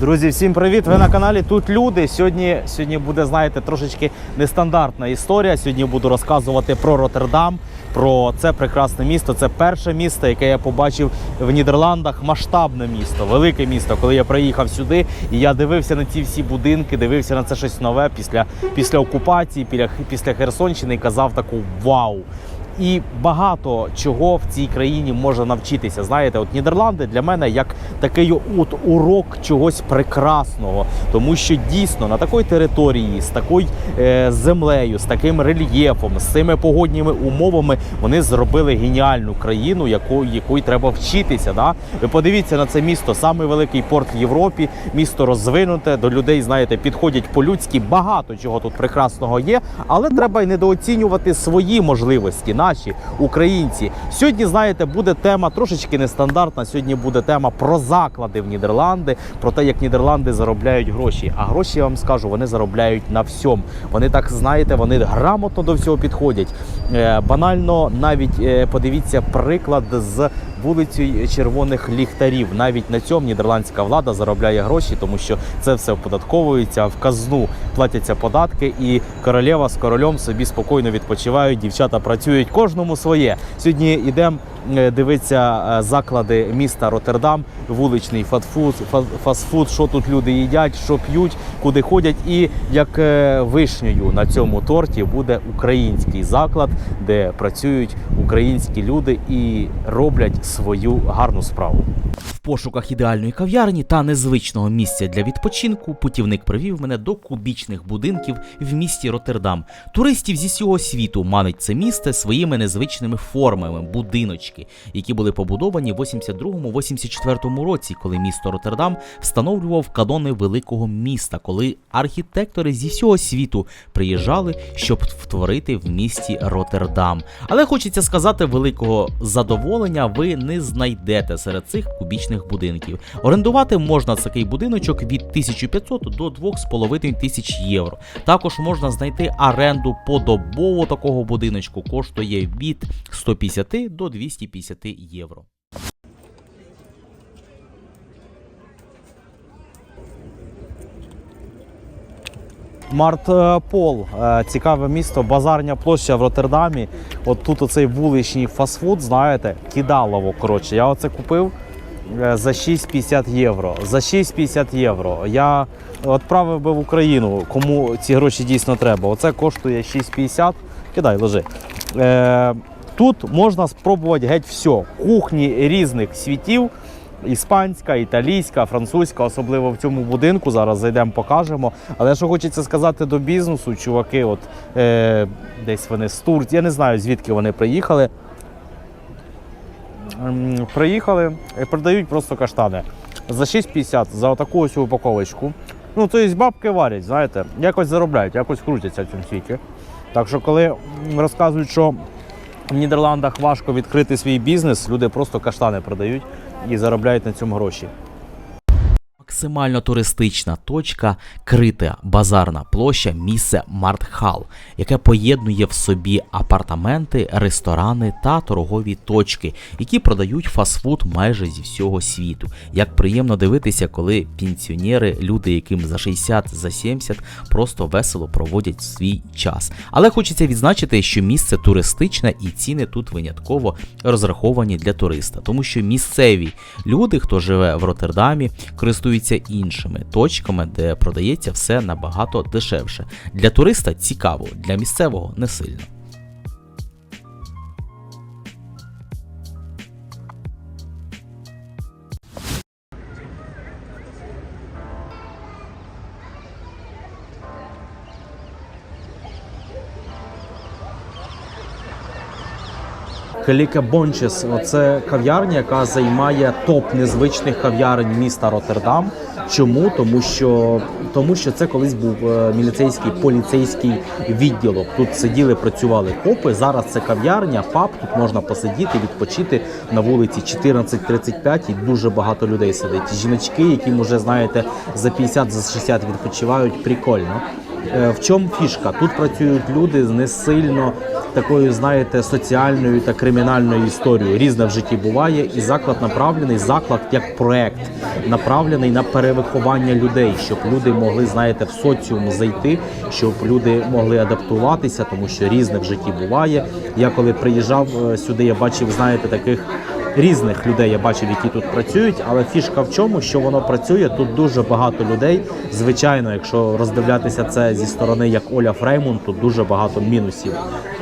Друзі, всім привіт! Ви на каналі Тут люди. Сьогодні, сьогодні буде, знаєте, трошечки нестандартна історія. Сьогодні буду розказувати про Роттердам, про це прекрасне місто. Це перше місто, яке я побачив в Нідерландах. Масштабне місто, велике місто. Коли я приїхав сюди, і я дивився на ці всі будинки, дивився на це щось нове після, після окупації, після, після Херсонщини і казав таку вау. І багато чого в цій країні можна навчитися. Знаєте, от Нідерланди для мене як такий от урок чогось прекрасного, тому що дійсно на такій території, з такою е, землею, з таким рельєфом, з цими погодніми умовами вони зробили геніальну країну, яку, якої треба вчитися. Да? Ви подивіться на це місто, самий великий порт в Європі, місто розвинуте, до людей, знаєте, підходять по-людськи. Багато чого тут прекрасного є, але треба й недооцінювати свої можливості, наші українці. Сьогодні, знаєте, буде тема трошечки нестандартна. Сьогодні буде тема про заклади в Нідерланди, про те, як Нідерланди заробляють гроші. А гроші я вам скажу, вони заробляють на всьому. Вони так знаєте, вони грамотно до всього підходять. Е, банально, навіть е, подивіться приклад з вулицею червоних ліхтарів. Навіть на цьому нідерландська влада заробляє гроші, тому що це все оподатковується в казну, платяться податки, і королева з королем собі спокійно відпочивають. Дівчата працюють кожному своє. Сьогодні йдемо дивитися е, заклади міста Роттердам, вуличний фастфуд, фа- фастфуд, що тут люди їдять, що п'ють, куди ходять. І як е, вишнею на цьому торті буде український заклад, де працюють українські люди і роблять свою гарну справу. В пошуках ідеальної кав'ярні та незвичного місця для відпочинку путівник привів мене до кубічних будинків в місті Роттердам. Туристів зі всього світу манить це місце своїми незвичними формами, будиночки, які були побудовані в 82-84 році, коли місто Роттердам встановлював канони великого міста, коли архітектори зі всього світу приїжджали, щоб втворити в місті Роттердам. Але хочеться сказати, великого задоволення ви не знайдете серед цих кубічних будинків. Орендувати можна такий будиночок від 1500 до 2500 тисяч євро. Також можна знайти оренду подобово такого будиночку. Коштує від 150 до 250 євро. Мартпол е, цікаве місто, базарня площа в Роттердамі. От тут оцей вуличний фастфуд, знаєте, кидалово. Коротше, я оце купив е, за 6,50 євро. За 6,50 євро. Я відправив би в Україну, кому ці гроші дійсно треба. Оце коштує 6,50. Кидай, ложи. Е, тут можна спробувати геть все. Кухні різних світів. Іспанська, італійська, французька, особливо в цьому будинку. Зараз зайдемо, покажемо. Але що хочеться сказати до бізнесу, чуваки, от е, десь вони з Турції, я не знаю звідки вони приїхали. Приїхали і продають просто каштани. За 6,50 за таку ось упаковочку. Ну, тобто бабки варять, знаєте, якось заробляють, якось крутяться в цьому світі. Так що, коли розказують, що в Нідерландах важко відкрити свій бізнес, люди просто каштани продають і заробляють на цьому гроші. Максимально туристична точка, крита базарна площа, місце Мартхал, яке поєднує в собі апартаменти, ресторани та торгові точки, які продають фастфуд майже зі всього світу. Як приємно дивитися, коли пенсіонери, люди, яким за 60, за 70, просто весело проводять свій час. Але хочеться відзначити, що місце туристичне і ціни тут винятково розраховані для туриста, тому що місцеві люди, хто живе в Роттердамі, користуються іншими точками, де продається все набагато дешевше. Для туриста цікаво, для місцевого не сильно. Келіке Бончес це кав'ярня, яка займає топ незвичних кав'ярень міста Роттердам. Чому? Тому що тому що це колись був е, міліцейський поліцейський відділок. Тут сиділи, працювали копи. Зараз це кав'ярня, паб. Тут можна посидіти, відпочити на вулиці 14.35 і дуже багато людей сидить. Жіночки, які вже знаєте за 50 за 60 відпочивають. Прикольно. Е, В чому фішка? Тут працюють люди з не сильно такою, знаєте, соціальною та кримінальною історією. Різне в житті буває, і заклад направлений, заклад як проект, направлений на перевиховання людей, щоб люди могли, знаєте, в соціум зайти, щоб люди могли адаптуватися, тому що різне в житті буває. Я коли приїжджав е, сюди, я бачив, знаєте, таких. Різних людей я бачив, які тут працюють, але фішка в чому, що воно працює. Тут дуже багато людей. Звичайно, якщо роздивлятися це зі сторони, як Оля Фреймун, тут дуже багато мінусів.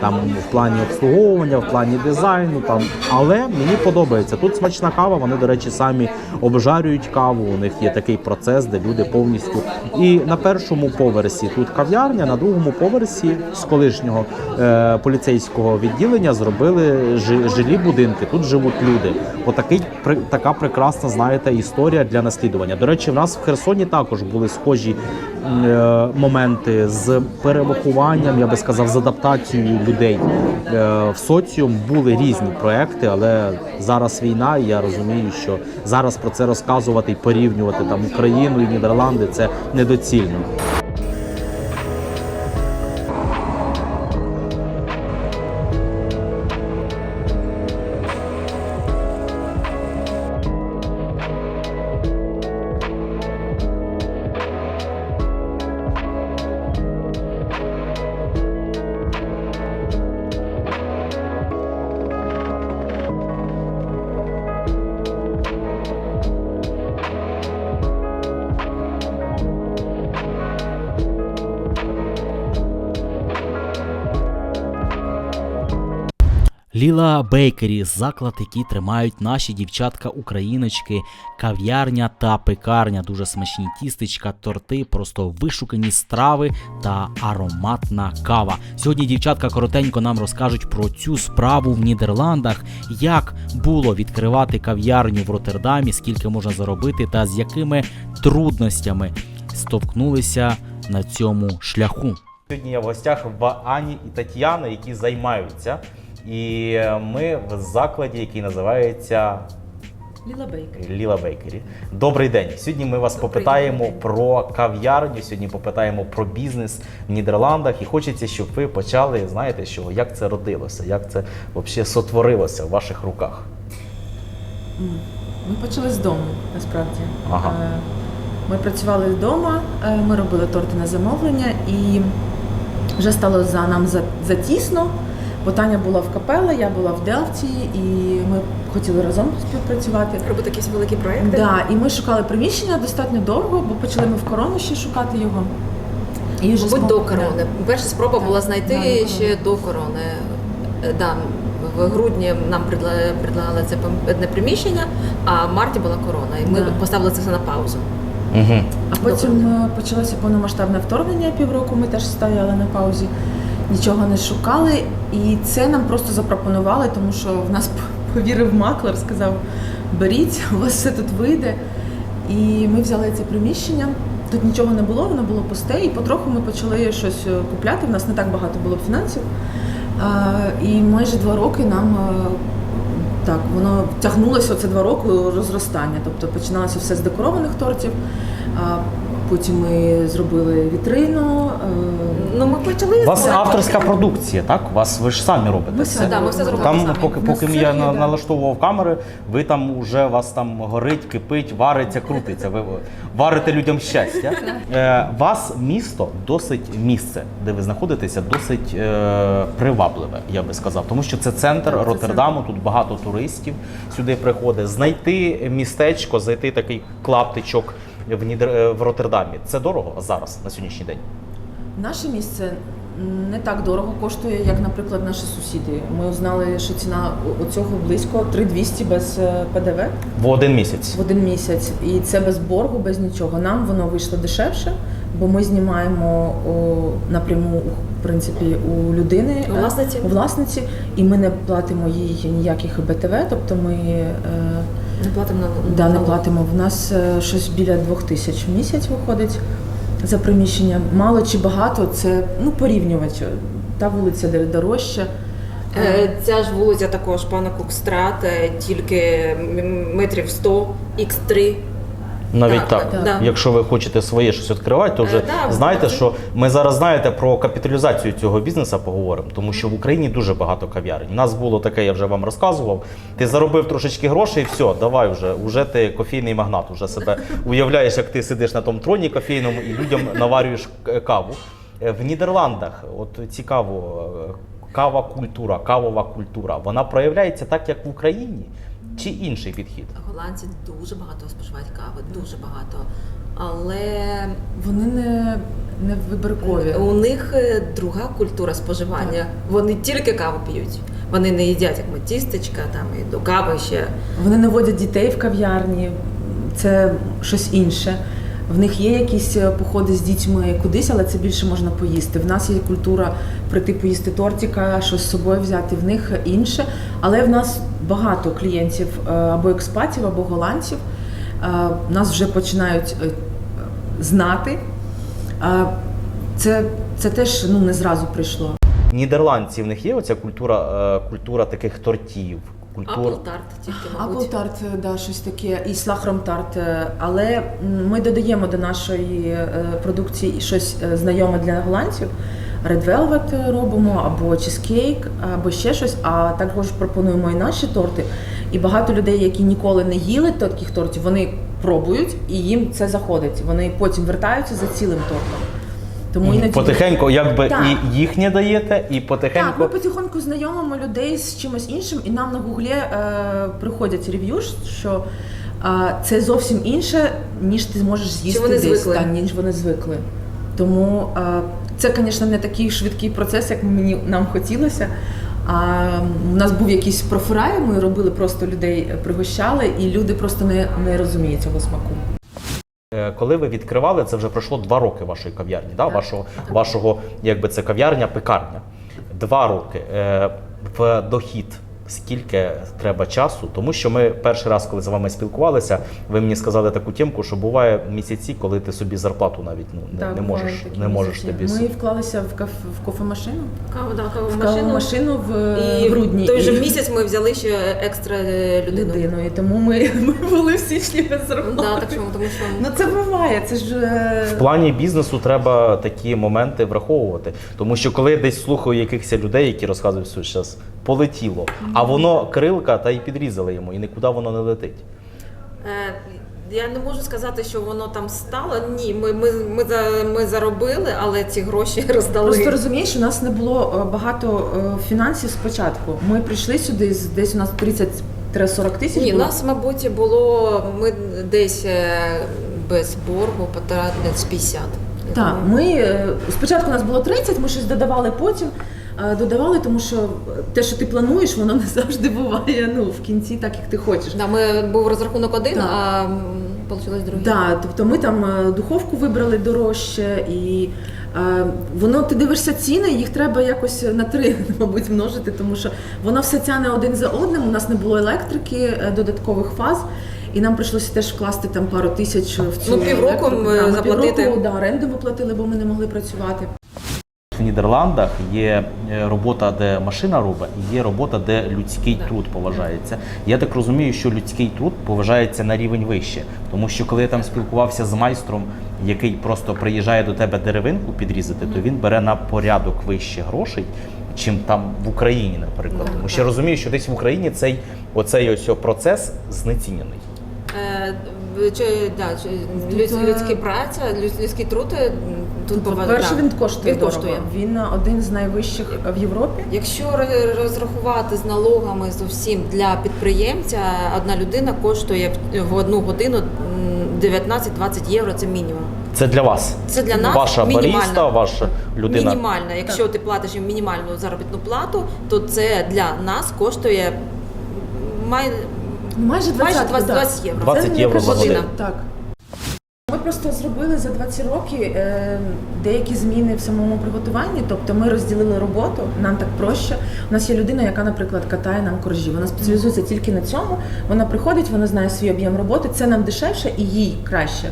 Там в плані обслуговування, в плані дизайну. Там але мені подобається. Тут смачна кава. Вони, до речі, самі обжарюють каву. У них є такий процес, де люди повністю. І на першому поверсі тут кав'ярня, на другому поверсі з колишнього е, поліцейського відділення зробили жи- жилі будинки. Тут живуть люди. Отакий при така прекрасна, знаєте, історія для наслідування. До речі, в нас в Херсоні також були схожі е, моменти з перевихованням, я би сказав, з адаптацією людей е, в соціум. Були різні проекти, але зараз війна, і я розумію, що зараз про це розказувати і порівнювати там Україну і Нідерланди це недоцільно. Бейкері заклад, який тримають наші дівчатка-україночки, кав'ярня та пекарня, дуже смачні тістечка, торти, просто вишукані страви та ароматна кава. Сьогодні дівчатка коротенько нам розкажуть про цю справу в Нідерландах, як було відкривати кав'ярню в Роттердамі, скільки можна заробити, та з якими трудностями стовкнулися на цьому шляху. Сьогодні я в гостях в Ані і Тетяни, які займаються. І ми в закладі, який називається Ліла Бейкер. Ліла Бейкері. Добрий день. Сьогодні ми вас Добрий попитаємо день. про кав'ярню. Сьогодні попитаємо про бізнес в Нідерландах. І хочеться, щоб ви почали, знаєте, що як це родилося, як це взагалі сотворилося в ваших руках. Ми почали з дому, насправді. Ага. Е, Ми працювали вдома, е, ми робили торти на замовлення і вже стало за нам за- затісно. Бо Таня була в капеле, я була в Делфті, і ми хотіли разом співпрацювати. робити якісь великі проекти. Да, і ми шукали приміщення достатньо довго, бо почали ми в корону ще шукати його. І вже Мабуть, до корони. Перша спроба була знайти до корони. ще до корони. Е, Да, в грудні нам предла- предлагали це одне приміщення, а в марті була корона. І ми Да. поставили це все на паузу. Угу. А потім е, почалося повномасштабне вторгнення півроку. Ми теж стояли на паузі, нічого не шукали. І це нам просто запропонували, тому що в нас повірив маклер, сказав: беріть, у вас все тут вийде. І ми взяли це приміщення. Тут нічого не було, воно було пусте, і потроху ми почали щось е, купляти. У нас не так багато було фінансів. І майже два роки нам е, так воно тягнулося оце два роки розростання. Тобто починалося все з декорованих тортів. Потім ми зробили вітрину. Ну, ми почали У вас з- авторська продукція, так? У вас ви ж самі робите Ми самі Да, ми все зробили Там, самі. поки, На поки я сцені, на- да. налаштовував камери, ви там уже у вас там горить, кипить, вариться, крутиться. Ви варите людям щастя. Е, вас місто досить місце, де ви знаходитеся, досить е, привабливе, я би сказав. Тому що це центр Так, це Роттердаму, тут багато туристів сюди приходить. Знайти містечко, зайти такий клаптичок в Нідер... е, в Роттердамі. Це дорого зараз на сьогоднішній день. Наше місце не так дорого коштує, як, наприклад, наші сусіди. Ми узнали, що ціна у- у цього близько 3200 без е, ПДВ В один місяць. в один місяць. І це без боргу, без нічого. Нам воно вийшло дешевше, бо ми знімаємо о, напряму в принципі у людини У власниці. е, у власниці, і ми не платимо їй ніяких БТВ, тобто ми. е, не платимо на Да, не платимо. В нас е, щось біля двох тисяч в місяць виходить за приміщення. Мало чи багато, це ну порівнювати. Та вулиця де дорожча. Е, Ця ж вулиця також пана Кукстрат, е, тільки метрів 100, Х3. Навіть Так, так. да. Якщо ви хочете своє щось відкривати, то вже Е, да, знаєте, що ми зараз знаєте про капіталізацію цього бізнесу поговоримо, тому що в Україні дуже багато кав'ярень. У нас було таке, я вже вам розказував. Ти заробив трошечки грошей, і все, давай вже. Уже ти кофійний магнат, уже себе уявляєш, як ти сидиш на тому троні кофейному і людям наварюєш каву. Е, В Нідерландах, от цікаво, е, кава культура, кавова культура, вона проявляється так, як в Україні, чи інший підхід? Голландці дуже багато споживають кави, дуже багато. Але Вони не, не вибіркові. у них е, друга культура споживання. Вони тільки каву п'ють. Вони не їдять як ми тістечка, там і до кави ще. Вони не водять дітей в кав'ярні, це щось інше. В них є якісь е, походи з дітьми кудись, але це більше можна поїсти. В нас є культура прийти поїсти тортика, щось з собою взяти. В них інше. Але в нас багато клієнтів е, або експатів, або голландців. Е, Нас вже починають е, знати. Це, це теж ну, не зразу прийшло. Нідерландці в них є оця культура, культура таких тортів. Культура. Аплтарт тільки, мабуть. Аплтарт, да, щось таке, і слахромтарт. Але ми додаємо до нашої продукції щось знайоме для голландців. Red Velvet робимо, або чизкейк, або ще щось. А також пропонуємо і наші торти. І багато людей, які ніколи не їли таких тортів, вони пробують і їм це заходить. Вони потім вертаються за цілим тортом. Тому іноді Потихеньку, якби Так. і їхнє даєте, і так, потихеньку. ми потихоньку знайомимо людей з чимось іншим, і нам на гуглі е, приходять рев'ю, що е, це зовсім інше, ніж ти зможеш з'їсти вони десь, звикли. та, ніж вони звикли. Тому е, це, звісно, не такий швидкий процес, як мені нам хотілося. А у нас був якийсь профрай, ми робили просто людей, е, пригощали, і люди просто не, не розуміють цього смаку. Е, Коли ви відкривали, це вже пройшло два роки вашої кав'ярні, да? вашого, вашого, якби це кав'ярня, пекарня. Два роки. Е, В дохід скільки треба часу? Тому що ми перший раз, коли з вами спілкувалися, ви мені сказали таку тємку, що буває місяці, коли ти собі зарплату навіть ну, не, Так, не можеш, не можеш місяці. тобі. Ми вклалися в, каф, в кофемашину, Каву, да, каву в машину. кавомашину в І грудні. в той же і- місяць ми взяли ще екстра е, людину. людину. І тому ми, ми були в січні без роботи. Да, так що, тому що Ну це буває, це ж е, В плані бізнесу треба такі моменти враховувати. Тому що коли я десь слухаю якихось людей, які розказують, що зараз полетіло, а воно крилка та й підрізали йому, і нікуди воно не летить. Е, Я не можу сказати, що воно там стало. Ні, ми, ми, ми, за- ми заробили, але ці гроші роздали. просто розумієш, у нас не було е, багато е, фінансів спочатку. Ми прийшли сюди з- десь у нас 30-40 тисяч. Ні, у було. нас, мабуть, було ми десь е, без боргу потратили з 50. Я Так, думаю. ми е, спочатку у нас було 30, ми щось додавали потім. Е, Додавали, тому що те, що ти плануєш, воно не завжди буває ну, в кінці, так як ти хочеш. Да, ми був розрахунок один, Так. а вийшло другий. Да, тобто ми там е, духовку вибрали дорожче, і е, воно ти дивишся ціни, їх треба якось на три, мабуть, множити, тому що воно все тяне один за одним. У нас не було електрики, додаткових фаз. І нам прийшлося теж вкласти там пару тисяч в цю Ну, півроку ми Да, заплатити. півроку да, оренду виплатили, бо ми не могли працювати. Нідерландах є е, робота, де машина робить, і є робота, де людський труд поважається. Я так розумію, що людський труд поважається на рівень вище, тому що коли я там спілкувався з майстром, який просто приїжджає до тебе деревинку підрізати, то він бере на порядок вище грошей, чим там в Україні, наприклад. Так, Тому що так. розумію, що десь в Україні цей оцей ось процес знецінений. Е, чи, да, чи, е, людська праця, людсь- людський труд тут поважає. По-перше, він коштує Він дорого. коштує. Він один з найвищих в Європі. Якщо розрахувати з налогами з усім для підприємця, одна людина коштує в- одну годину м, 19-20 євро. Це мінімум. Це для вас. Це для нас ваша баріста, ваша людина. Мінімально. Якщо ти платиш їм мінімальну заробітну плату, то це для нас коштує май... Майже 20, майже 20, 20 євро. 20 Це євро за година. годину. Так. Ми просто зробили за 20 років е, деякі зміни в самому приготуванні. Тобто ми розділили роботу, нам так проще. У нас є людина, яка, наприклад, катає нам коржі. Вона спеціалізується тільки на цьому. Вона приходить, вона знає свій об'єм роботи. Це нам дешевше і їй краще.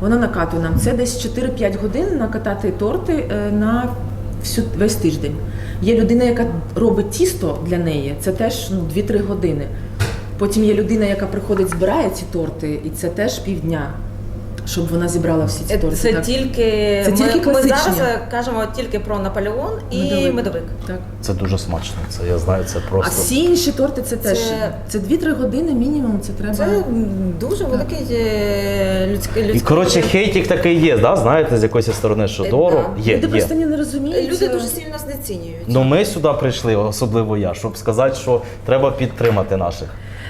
Вона накатує нам. Це десь 4-5 годин накатати торти е, на всю весь тиждень. Є людина, яка робить тісто для неї. Це теж ну, 2-3 години. Потім є людина, яка приходить, збирає ці торти, і це теж півдня. Щоб вона зібрала всі ці торти. Це так. тільки, Це ми, тільки ми класичні. зараз е, кажемо тільки про Наполеон і Медовик. медовик. Так. Це дуже смачно. Це я знаю, це просто А всі інші торти це теж Це- це 2-3 години мінімум. Це треба. Це дуже великий е, людський І коротше, хейтик такий є, да? знаєте, з якоїсь сторони, що Е, дорого. да. Є, Люди є. просто не розуміють. Люди дуже сильно знецінюють. Ну ми сюди прийшли, особливо я, щоб сказати, що треба підтримати наших.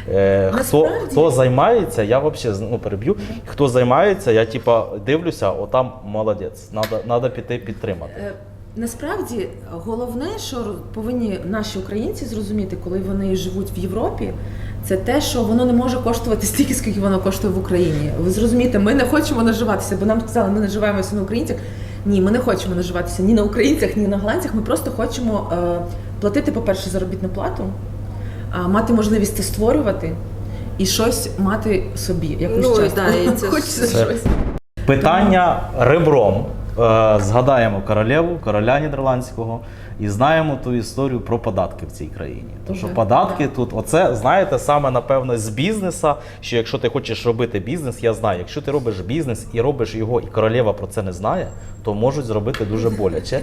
Е, хто, Насправді- хто займається, я взагалі ну, переб'ю. Хто займається, я типа дивлюся, отам молодець. Надо, надо піти підтримати. Е, Насправді головне, що повинні наші українці зрозуміти, коли вони живуть в Європі, це те, що воно не може коштувати стільки, скільки воно коштує в Україні. Ви зрозумієте, ми не хочемо наживатися, бо нам сказали, ми наживаємося на українцях. Ні, ми не хочемо наживатися ні на українцях, ні на голландцях. Ми просто хочемо е, платити, по-перше, заробітну плату, мати можливість це створювати і щось мати собі. Якусь Ну, і частку. да, і це Хочеться Це- щось. Питання ребром. Е, Згадаємо королеву, короля нідерландського, і знаємо ту історію про податки в цій країні. То що податки тут, оце знаєте, саме напевно з бізнеса. Що якщо ти хочеш робити бізнес, я знаю, якщо ти робиш бізнес і робиш його, і королева про це не знає, то можуть зробити дуже боляче.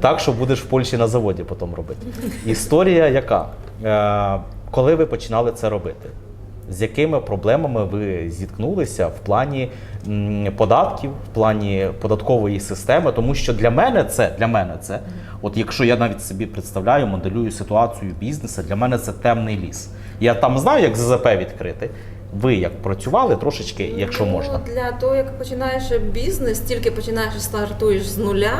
Так, що будеш в Польщі на заводі потім робити. Історія яка? Е, Коли ви починали це робити? З якими проблемами ви зіткнулися в плані податків, в плані податкової системи? Тому що для мене це для мене це, от якщо я навіть собі представляю, моделюю ситуацію бізнесу, для мене це темний ліс. Я там знаю, як ЗЗП відкрити. Ви як працювали трошечки, якщо Ну, можна. Для того, як починаєш бізнес, тільки починаєш стартуєш з нуля.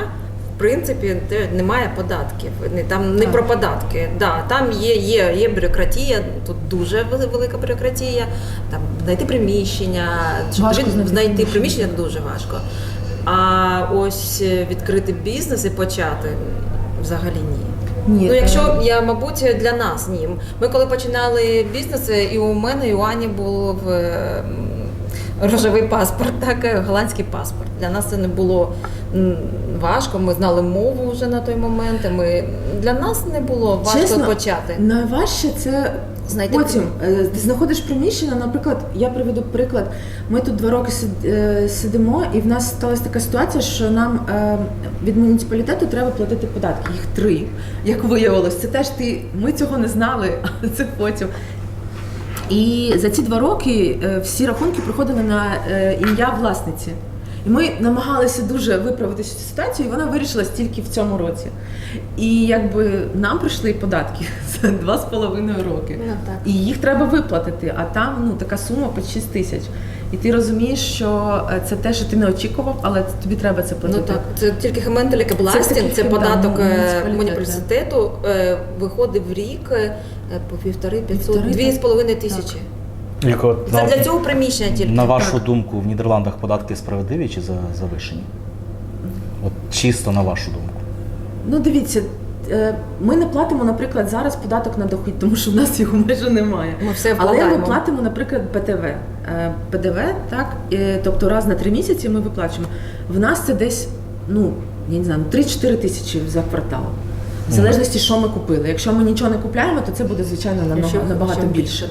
В принципі, немає податків. Там не Так. про податки. Да, там є, є, є бюрократія, тут дуже велика бюрократія. Там знайти приміщення, щоб Важко тобі знайти приміщення. дуже важко. А ось е, відкрити бізнес і почати взагалі ні. Ні, Ну, е, якщо я, мабуть, для нас ні. Ми коли починали бізнес, і у мене, і у Ані е, м, рожевий паспорт, так, е, голландський паспорт. Для нас це не було важко. Ми знали мову вже на той момент. і Ми для нас не було важко Чесно, почати. Найважче це Знайти потім. Е, Ти знаходиш приміщення, наприклад, я приведу приклад. Ми тут два роки е, сидимо, і в нас сталася така ситуація, що нам від муніципалітету треба платити податки. Їх три, як виявилось. Це теж ти. Ми цього не знали, а це потім. І за ці два роки е, всі рахунки приходили на е, ім'я власниці. І ми намагалися дуже виправити цю ситуацію, і вона вирішилась тільки в цьому році. І якби нам прийшли податки за два з половиною роки. Ну, так. І їх треба виплатити, а там ну така сума по 6 тисяч. І ти розумієш, що е, це те, що ти не очікував, але тобі треба це Ну платити. так, це тільки Хементеліка Це Бластін, тільки, це податок е, муніципалітет, муніципалітету, е, виходить в рік по півтори, п'ятсот, Півтори, дві з половиною тисячі. Яко, Це для цього приміщення тільки. на вашу Так. думку, в Нідерландах податки справедливі чи за- завишені? От чисто на вашу думку. Ну дивіться, е, ми не платимо, наприклад, зараз податок на дохід, тому що в нас його майже немає. Ми все Але ми вкладаємо. платимо, наприклад, ПТВ. Е, ПДВ, так, е, тобто раз на три місяці ми виплачуємо. В нас це десь, ну, я не знаю, 3-4 тисячі за квартал. В залежності, що ми купили. Якщо ми нічого не купляємо, то це буде, звичайно, намного, набагато більше.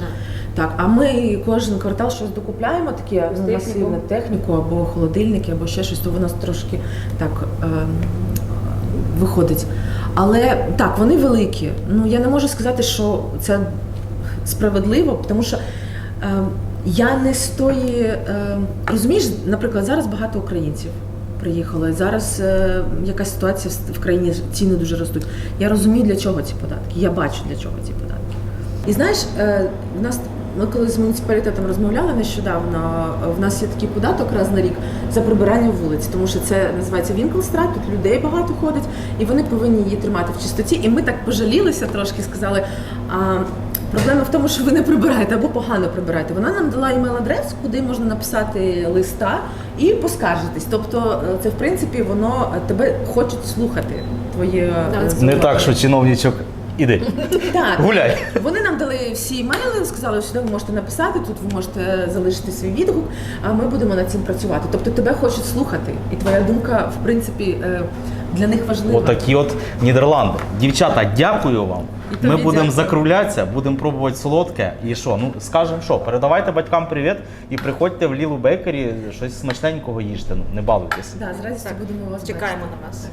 Так, а ми кожен квартал щось докупляємо, таке Техніку. масивне техніку або холодильники, або ще щось, то воно трошки так ем, виходить. Але так, вони великі. Ну я не можу сказати, що це справедливо, тому що ем, я не з тої. ем, розумієш, наприклад, зараз багато українців. Приїхали зараз е, якась ситуація в- в країні ціни дуже ростуть. Я розумію, для чого ці податки. Я бачу, для чого ці податки. І знаєш, е, в нас ми коли з муніципалітетом розмовляли нещодавно, е, в нас є такий податок раз на рік за прибирання вулиць, тому що це називається Вінклстрат, тут людей багато ходить, і вони повинні її тримати в чистоті. І ми так пожалілися трошки, сказали. А, Проблема в тому, що ви не прибираєте або погано прибираєте. Вона нам дала імейл-адрес, куди можна написати листа і поскаржитись. Тобто, е, це в принципі воно е, тебе хочуть слухати. Твоє е, Не так, що чиновничок іди, так. гуляй. Вони нам дали всі імейли, сказали, що сюди ви можете написати, тут ви можете залишити свій відгук, а ми будемо над цим працювати. Тобто тебе хочуть слухати, і твоя думка, в принципі, е, для них важливо. Отакі от Нідерланди. Дівчата, дякую вам. І тобі Ми будемо дякую. закруглятися, будемо пробувати солодке. І що? Ну скажемо, що передавайте батькам привіт і приходьте в Лілу Бейкері, щось смачненького їжте. Ну не балуйтесь. Да, з радістю будемо вас бачити. Чекаємо на вас.